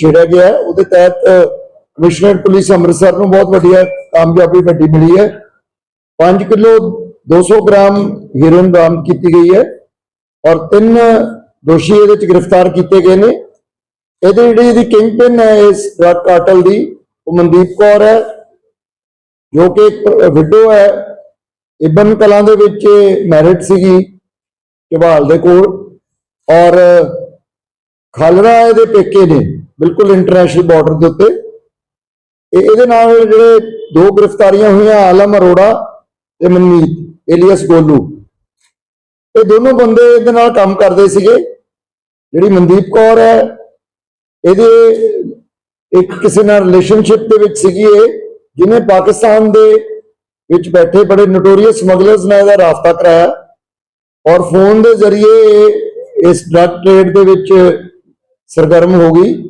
ਛੇੜਿਆ ਗਿਆ ਹੈ। ਉਹਦੇ ਤਹਿਤ ਕਮਿਸ਼ਨਰ ਪੁਲਿਸ ਅੰਮ੍ਰਿਤਸਰ ਨੂੰ ਬਹੁਤ ਵੱਡੀ ਕਾਮਯਾਬੀ ਵੱਡੀ ਮਿਲੀ ਹੈ। 5 ਕਿਲੋ 200 ਗ੍ਰਾਮ ਹੀਰੋਇਨ ਬਰਾਮਦ ਕੀਤੀ ਗਈ ਹੈ ਔਰ ਤਿੰਨ ਦੋਸ਼ੀ ਇਹਦੇ ਵਿੱਚ ਗ੍ਰਿਫਤਾਰ ਕੀਤੇ ਗਏ ਨੇ। ਇਹਦੀ ਜਿਹੜੀ ਇਹਦੀ ਕਿੰਗ ਪਿਨ ਹੈ, ਇਸ ਡਰਗ ਕਾਰਟਲ ਦੀ, ਉਹ ਮਨਦੀਪ ਕੌਰ ਹੈ, ਜੋ ਕਿ ਇੱਕ ਵਿਡੋ ਹੈ। ਇਬਨ ਕਲਾਂ ਦੇ ਵਿੱਚ ਮੈਰਿਟ ਸੀਗੀ ਝਬਾਲ ਦੇ ਕੋਲ ਔਰ, ਖਾਲੜਾ ਇਹਦੇ ਪੇਕੇ ਨੇ। ਬਿਲਕੁਲ ਇੰਟਰਨੈਸ਼ਨਲ ਬਾਰਡਰ ਦੇ ਉੱਤੇ। ਇਹ ਇਹਦੇ ਨਾਲ ਜਿਹੜੇ ਦੋ ਗ੍ਰਿਫਤਾਰੀਆਂ ਹੋਈਆਂ, ਆਲਮ ਅਰੋੜਾ ਤੇ ਮਨਮੀਤ, ਏਲੀਅਸ ਗੋਲੂ। ਇਹ ਦੋਨੋਂ ਬੰਦੇ ਇਹਦੇ ਨਾਲ ਕੰਮ ਕਰਦੇ ਸੀਗੇ। ਜਿਹੜੀ ਮਨਦੀਪ ਕੌਰ ਹੈ, ਇਹਦੇ ਇੱਕ ਕਿਸੇ ਨਾਲ ਰਿਲੇਸ਼ਨਸ਼ਿਪ ਦੇ ਵਿੱਚ ਸੀਗੀ ਇਹ, ਜਿਹਨੇ ਪਾਕਿਸਤਾਨ ਦੇ ਵਿੱਚ ਬੈਠੇ ਬੜੇ ਨੋਟੋਰੀਅਸ ਸਮਗਲਰਸ ਨਾਲ ਇਹਦਾ ਰਾਬਤਾ ਕਰਾਇਆ। ਔਰ ਫੋਨ ਦੇ ਜ਼ਰੀਏ ਇਹ ਇਸ ਡਰਗ ਟ੍ਰੇਡ ਦੇ ਵਿੱਚ ਸਰਗਰਮ ਹੋ ਗਈ।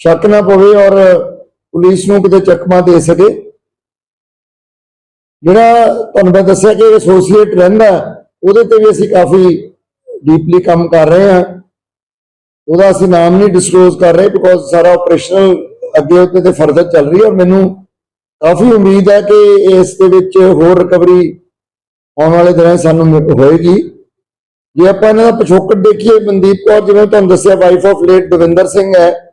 ਸ਼ੱਕ ਨਾ ਪਵੇ ਔਰ ਪੁਲਿਸ ਨੂੰ ਕਿਤੇ ਚੱਕਮਾ ਦੇ ਸਕੇ। ਜਿਹੜਾ ਤੁਹਾਨੂੰ ਮੈਂ ਦੱਸਿਆ ਕਿ ਐਸੋਸੀਏਟ ਰਹਿੰਦਾ, ਉਹਦੇ ਤੇ ਵੀ ਅਸੀਂ ਕਾਫੀ ਡੀਪਲੀ ਕੰਮ ਕਰ ਰਹੇ ਹਾਂ। ਉਹਦਾ ਅਸੀਂ ਨਾਮ ਨਹੀਂ ਡਿਸਕਲੋਜ਼ ਕਰ ਰਹੇ ਬਿਕੋਜ਼ ਸਾਰਾ ਆਪਰੇਸ਼ਨਲ ਅੱਗੇ ਉੱਤੇ ਤੇ ਫਰਦਰ ਚੱਲ ਰਹੀ ਹੈ ਔਰ ਮੈਨੂੰ ਕਾਫੀ ਉਮੀਦ ਹੈ ਕਿ ਇਸ ਦੇ ਵਿੱਚ ਹੋਰ ਰਿਕਵਰੀ ਆਉਣ ਵਾਲੇ ਦਿਨਾਂ ਸਾਨੂੰ ਮਿਲ- ਹੋਏਗੀ। ਜੇ ਆਪਾਂ ਇਹਨਾਂ ਦਾ ਪਿਛੋਕੜ ਦੇਖੀਏ, ਮਨਦੀਪ ਕੌਰ, ਜਿਵੇਂ ਤੁਹਾਨੂੰ ਦੱਸਿਆ wife of late Davinder Singh ਹੈ।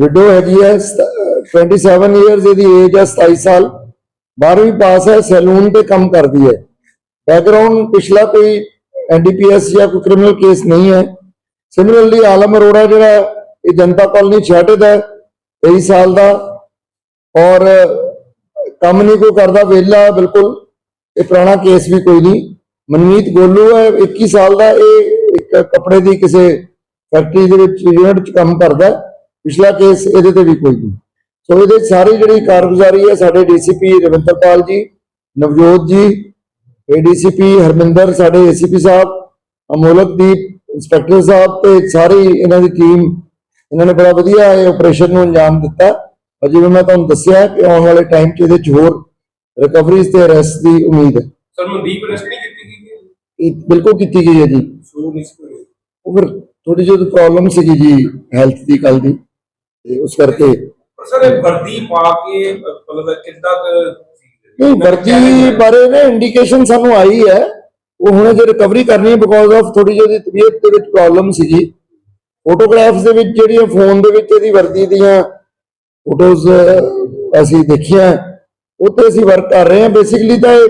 ਵਿਡੋ ਹੈਗੀ ਹੈ ਸ- ਅਹ 27 ਇਅਰਸ ਇਹਦੀ ਏਜ ਹੈ 27 ਸਾਲ। 12ਵੀਂ ਪਾਸ ਹੈ ਸੈਲੂਨ ਤੇ ਕੰਮ ਕਰਦੀ ਹੈ। ਬੈਕਗ੍ਰਾਉਂਡ ਪਿਛਲਾ ਕੋਈ ਐਨਡੀਪੀਐਸ ਜਾਂ ਕੋਈ ਕ੍ਰਿਮੀਨਲ ਕੇਸ ਨਹੀਂ ਹੈ। ਸਿਮਿਲਰਲੀ ਆਲਮ ਅਰੋੜਾ ਜਿਹੜਾ ਇਹ ਜਨਤਾ ਕਾਲਨੀ ਛਾਟੇ ਦਾ ਹੈ, 23 ਸਾਲ ਦਾ। ਔਰ ਕੰਮ ਨਹੀਂ ਕੋਈ ਕਰਦਾ ਵਿਹਲਾ ਬਿਲਕੁਲ। ਇਹ ਪੁਰਾਣਾ ਕੇਸ ਵੀ ਕੋਈ ਨਹੀਂ। ਮਨਮੀਤ ਗੋਲੂ ਹੈ 21 ਸਾਲ ਦਾ ਇਹ ਇੱਕ ਕੱਪੜੇ ਦੀ ਕਿਸੇ ਫੈਕਟਰੀ ਦੇ ਵਿੱਚ ਯੂਨਿਟ 'ਚ ਕੰਮ ਕਰਦਾ ਪਿਛਲਾ ਕੇਸ ਇਹਦੇ ਤੇ ਵੀ ਕੋਈ ਨਹੀਂ। ਸੋ ਇਹਦੇ ਸਾਰੀ ਜਿਹੜੀ ਕਾਰਗੁਜ਼ਾਰੀ ਹੈ ਸਾਡੇ ਡੀਸੀਪੀ ਰਵਿੰਦਰਪਾਲ ਜੀ ਨਵਜੋਤ ਜੀ ਏਡੀਸੀਪੀ ਹਰਮਿੰਦਰ ਸਾਡੇ ਏਸੀਪੀ ਸਾਹਿਬ ਅਮੋਲਕਦੀਪ ਇੰਸਪੈਕਟਰ ਸਾਹਿਬ ਤੇ ਸਾਰੀ ਇਹਨਾਂ ਦੀ ਟੀਮ ਇਹਨਾਂ ਨੇ ਬੜਾ ਵਧੀਆ ਇਹ ਆਪਰੇਸ਼ਨ ਨੂੰ ਅੰਜਾਮ ਦਿੱਤਾ। ਔਰ ਜਿਵੇਂ ਮੈਂ ਤੁਹਾਨੂੰ ਦੱਸਿਆ ਕਿ ਆਉਣ ਵਾਲੇ ਟਾਈਮ 'ਚ ਇਹਦੇ 'ਚ ਹੋਰ ਰਿਕਵਰੀਜ਼ ਤੇ ਅਰੈਸਟ ਦੀ ਉਮੀਦ ਹੈ। ਸਰ ਮਨਦੀਪ ਅਰੈਸਟ ਨਹੀਂ ਕੀਤੀ ਗਈ ਹੈ? ਇਹ ਬਿਲਕੁਲ ਕੀਤੀ ਗਈ ਹੈ ਜੀ। ਸੋ ਨਹੀਂ ਉਹ ਫਿਰ ਥੋੜੀ ਜਿਹੀ ਪ੍ਰੋਬਲਮ ਸੀਗੀ ਜੀ ਹੈਲਥ ਦੀ ਕੱਲ ਦੀ। ਤੇ ਉਸ ਕਰਕੇ ਸਰ ਇਹ ਵਰਦੀ ਪਾ ਕੇ ਮਤਲਬ ਕਿੱਦਾਂ ਕੁ ਸੀ? ਨਹੀਂ ਵਰਦੀ ਬਾਰੇ? ਨਾ ਇੰਡੀਕੇਸ਼ਨ ਸਾਨੂੰ ਆਈ ਹੈ। ਉਹ ਹੁਣ ਜੇ ਰਿਕਵਰੀ ਕਰਨੀ ਹੈ ਬਿਕੋਜ਼ ਆਫ ਥੋੜੀ ਜਿਹੀ ਤਬੀਅਤ ਦੇ ਵਿੱਚ ਪ੍ਰੋਬਲਮ ਸੀਗੀ। ਫੋਟੋਗ੍ਰਾਫਸ ਦੇ ਵਿੱਚ ਜਿਹੜੀਆਂ ਫੋਨ ਦੇ ਵਿੱਚ ਇਹਦੀ ਵਰਦੀ ਦੀਆਂ ਫੋਟੋਜ਼ ਅਸੀਂ ਦੇਖੀਆਂ। ਉਹ ਤੇ ਅਸੀਂ ਵਰਕ ਕਰ ਰਹੇ ਹਾਂ। ਬੇਸਿਕਲੀ ਤਾਂ ਇਹ,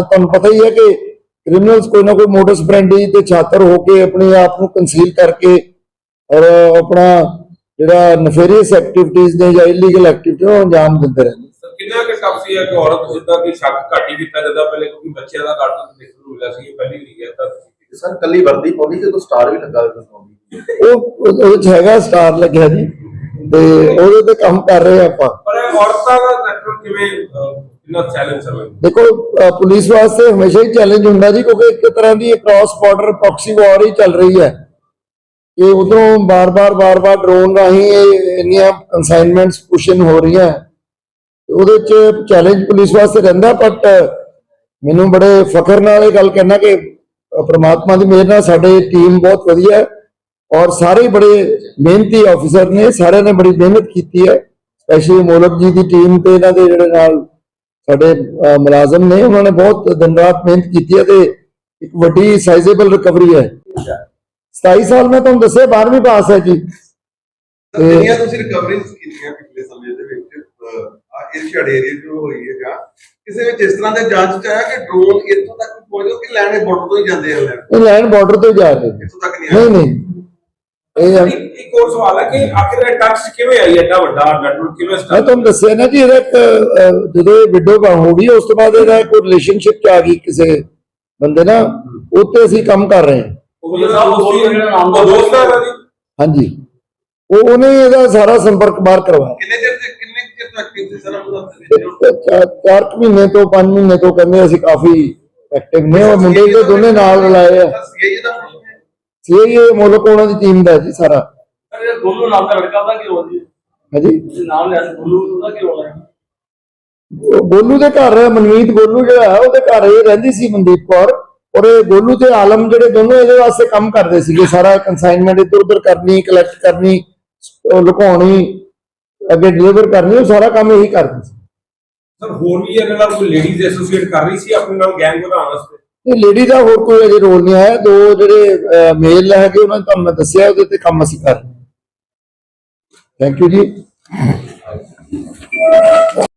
ਤੁਹਾਨੂੰ ਪਤਾ ਹੀ ਹੈ ਕਿ ਕ੍ਰਿਮੀਨਲਸ ਕੋਈ ਨਾ ਕੋਈ ਮੋਟਸ ਬ੍ਰੈਂਡੀ ਤੇ ਛਾਤਰ ਹੋ ਕੇ ਆਪਣੇ ਆਪ ਨੂੰ ਕੰਸੀਲ ਕਰਕੇ ਔਰ ਆਪਣਾ ਜਿਹੜਾ ਨਫੇਰੀਅਸ ਐਕਟੀਵਿਟੀਜ਼ ਨੇ ਜਾਂ ਇਲੀਗਲ ਐਕਟੀਵਿਟੀ ਨੂੰ ਅੰਜਾਮ ਦਿੰਦੇ ਰਹਿੰਦੇ ਸਰ ਕਿੰਨਾ ਕਿ ਟਫ ਸੀ ਹੈ ਕਿ ਔਰਤ ਜਿੱਦਾਂ ਕਿ ਸ਼ੱਕ ਘੱਟ ਹੀ ਕੀਤਾ ਜਾਂਦਾ ਪਹਿਲੇ ਕਿਉਂਕਿ ਬੱਚਿਆਂ ਦਾ ਘੱਟ ਦੇਖਣ ਨੂੰ ਮਿਲਿਆ ਸੀ ਇਹ ਪਹਿਲੀ ਨਹੀਂ ਹੈ ਤਾਂ ਸਰ ਕੱਲੀ ਵਰਦੀ ਪਾਉਣੀ ਕਿ ਕੋਈ ਸਟਾਰ ਵੀ ਲੱਗਾ ਹੋਇਆ ਪਾਉਣੀ ਉਹ ਉਹ- ਉਹਦੇ ਚ ਹੈਗਾ ਸਟਾਰ ਲੱਗਿਆ ਜੀ ਤੇ ਉਹਦੇ ਤੇ ਕੰਮ ਕਰ ਰਹੇ ਆਪਾਂ। ਪਰ ਇਹ ਔਰਤਾਂ ਦਾ ਨੈਟਵਰਕ ਕਿਵੇਂ ਅ, ਕਿੰਨਾ ਚੈਲੰਜ ਸਰ ਦੇਖੋ ਅ, ਪੁਲਿਸ ਵਾਸਤੇ ਹਮੇਸ਼ਾ ਹੀ ਚੈਲੰਜ ਹੁੰਦਾ ਜੀ ਕਿਉਂਕਿ ਇੱਕ ਤਰ੍ਹਾਂ ਦੀ ਕ੍ਰਾਸ ਬਾਰਡਰ ਪ੍ਰੋਕਸੀ ਵਾਰ ਹੀ ਚੱਲ ਰਹੀ ਹੈ। ਕਿ ਉਧਰੋਂ ਬਾਰ-ਬਾਰ ਬਾਰ-ਬਾਰ ਡਰੋਨ ਰਾਹੀਂ ਇਹ ਇੰਨੀਆਂ ਕਨਸਾਈਨਮੈਂਟਸ ਪੁਸ਼ਨ ਹੋ ਰਹੀਆਂ। ਉਹਦੇ ਚ ਚੈਲੰਜ ਪੁਲਿਸ ਵਾਸਤੇ ਰਹਿੰਦਾ ਬਟ ਮੈਨੂੰ ਬੜੇ ਫਖਰ ਨਾਲ ਇਹ ਗੱਲ ਕਹਿਣਾ ਕਿ ਪ੍ਰਮਾਤਮਾ ਦੀ ਮਿਹਰ ਨਾਲ ਸਾਡੇ ਟੀਮ ਬਹੁਤ ਵਧੀਆ ਹੈ ਔਰ ਸਾਰੇ ਬੜੇ ਮਿਹਨਤੀ ਆਫੀਸਰ ਨੇ, ਸਾਰਿਆਂ ਨੇ ਬੜੀ ਮਿਹਨਤ ਕੀਤੀ ਹੈ। ਸਪੈਸ਼ਲੀ ਮੋਲਕ ਜੀ ਦੀ ਟੀਮ ਤੇ ਇਹਨਾਂ ਦੇ ਜਿਹੜੇ ਨਾਲ ਸਾਡੇ ਮੁਲਾਜ਼ਮ ਨੇ, ਉਹਨਾਂ ਨੇ ਬਹੁਤ ਦਿਨ ਰਾਤ ਮਿਹਨਤ ਕੀਤੀ ਹੈ ਤੇ ਇੱਕ ਵੱਡੀ ਸਾਈਜ਼ੇਬਲ ਰਿਕਵਰੀ ਹੈ। 27 ਸਾਲ ਮੈਂ ਤੁਹਾਨੂੰ ਦੱਸਿਆ 12ਵੀਂ ਪਾਸ ਹੈ ਜੀ। ਤੇ- ਜਿਹੜੀਆਂ ਤੁਸੀਂ ਰਿਕਵਰੀਜ਼ ਕੀਤੀਆਂ ਪਿਛਲੇ ਸਮੇਂ ਦੇ ਵਿੱਚ ਅਹ, ਛੜ ਏਰੀਆ ਹੋਈ ਹੈ ਜਾਂ ਕਿਸੇ ਵਿੱਚ ਇਸ ਤਰ੍ਹਾਂ ਦੇ ਜਾਂਚ ਚ ਆਇਆ ਕਿ ਡਰੋਨ ਇੱਥੋਂ ਤੱਕ ਪਹੁੰਚ ਕਿ ਲੈਣੇ ਬਾਰਡਰ ਤੋਂ ਹੀ ਜਾਂਦੇ ਆ ਲੈਣ? ਇਹ ਲਾਈਨ ਬਾਰਡਰ ਤੋਂ ਜਾ ਰਹੇ। ਇੱਥੋਂ ਤੱਕ ਨਹੀਂ ਆਇਆ ਨਹੀਂ ਨਹੀਂ। ਇਹ ਇੱਕ ਹੋਰ ਸਵਾਲ ਹੈ ਕਿ ਆਖਿਰ ਇਹ ਟੱਚ ਕਿਵੇਂ ਆਈ ਐਡਾ ਵੱਡਾ ਨੈਟਵਰਕ ਕਿਵੇਂ ਮੈਂ ਸਟਾਰਟ ਤੁਹਾਨੂੰ ਦੱਸਿਆ ਨਾ ਜੀ ਇਹਦਾ ਇੱਕ, ਅਹ, ਜਦੋਂ ਵਿਡੋ ਹੋ ਗਈ ਉਸ ਤੋਂ ਬਾਅਦ ਇਹਦਾ ਕੋਈ ਰਿਲੇਸ਼ਨਸ਼ਿਪ ਚ ਆ ਗਈ ਕਿਸੇ ਬੰਦੇ ਨਾਲ ਉੱਤੇ ਅਸੀਂ ਕੰਮ ਕਰ ਰਹੇ ਹਾਂ। ਉਹ ਦੋਸਤ ਹੈ ਇਹਦਾ ਜੀ। ਹਾਂਜੀ। ਉਹ ਉਹਨੇ ਇਹਦਾ ਸਾਰਾ ਸੰਪਰਕ ਬਾਹਰ ਕਰਵਾਇਆ। ਕਿੰਨੇ ਚਿਰ ਤੇ ਕਿੰਨੇ ਚਿਰ ਤੋਂ ਐਕਟਿਵ ਸੀ ਸਰ ਚਾਰ ਚਾਰ ਕੁ ਮਹੀਨੇ ਤੋਂ 5 ਮਹੀਨੇ ਤੋਂ ਕਹਿੰਦੇ ਅਸੀਂ ਕਾਫੀ ਐਕਟਿਵ ਨੇ ਉਹ ਮੁੰਡੇ ਦੇ ਦੋਨੇ ਨਾਲ ਰਲਾਏ ਆ। ਸੀਆਈਏ ਦਾ ਪ੍ਰੋਬਲਮ ਹੈ। ਸੀ ਇਹ ਮੁਲਕ ਉਹਨਾਂ ਦੀ ਟੀਮ ਦਾ ਜੀ ਸਾਰਾ। ਸਰ ਇਹ ਗੋਲੂ ਨਾਮ ਦਾ ਲੜਕਾ ਦਾ ਕੀ ਹੋ ਜੀ? ਹਾਂਜੀ। ਨਾਮ ਲਿਆ ਸੀ ਗੋਲੂ ਦਾ ਕੀ ਹੋ ਰਿਹਾ ਗੋਲੂ ਦੇ ਘਰ ਮਨਮੀਤ ਗੋਲੂ ਜਿਹੜਾ ਹੈ ਉਹਦੇ ਘਰ ਇਹ ਰਹਿੰਦੀ ਸੀ ਮਨਦੀਪ ਕੌਰ। ਔਰ ਇਹ ਗੋਲੂ ਤੇ ਆਲਮ ਜਿਹੜੇ ਦੋਨੋਂ ਇਹਦੇ ਵਾਸਤੇ ਕੰਮ ਕਰਦੇ ਸੀਗੇ ਸਾਰਾ ਕੰਸਾਈਨਮੈਂਟ ਇੱਧਰ ਉੱਧਰ ਕਰਨੀ ਕਲੈਕਟ ਕਰਨੀ ਲੁਕਾਉਣੀ ਅੱਗੇ ਡਿਲੀਵਰ ਕਰਨੀ ਉਹ ਸਾਰਾ ਕੰਮ ਇਹੀ ਕਰਦੇ ਸੀ। ਸਰ ਹੋਰ ਵੀ ਇਹਦੇ ਨਾਲ ਕੋਈ ਲੇਡੀਜ਼ ਐਸੋਸੀਏਟ ਕਰ ਰਹੀ ਸੀ ਆਪਣੇ ਨਾਲ ਗੈਂਗ ਵਧਾਉਣ ਵਾਸਤੇ? ਇਹ ਲੇਡੀ ਦਾ ਹੋਰ ਕੋਈ ਅਜੇ ਰੋਲ ਨਹੀਂ ਆਇਆ। ਦੋ ਜਿਹੜੇ ਮੇਲ ਹੈਗੇ ਉਹਨਾਂ ਨੂੰ ਤੁਹਾਨੂੰ ਮੈਂ ਦੱਸਿਆ ਉਹਦੇ ਤੇ ਕੰਮ ਅਸੀਂ ਕਰ ਰਹੇ ਥੈਂਕ ਯੂ ਜੀ।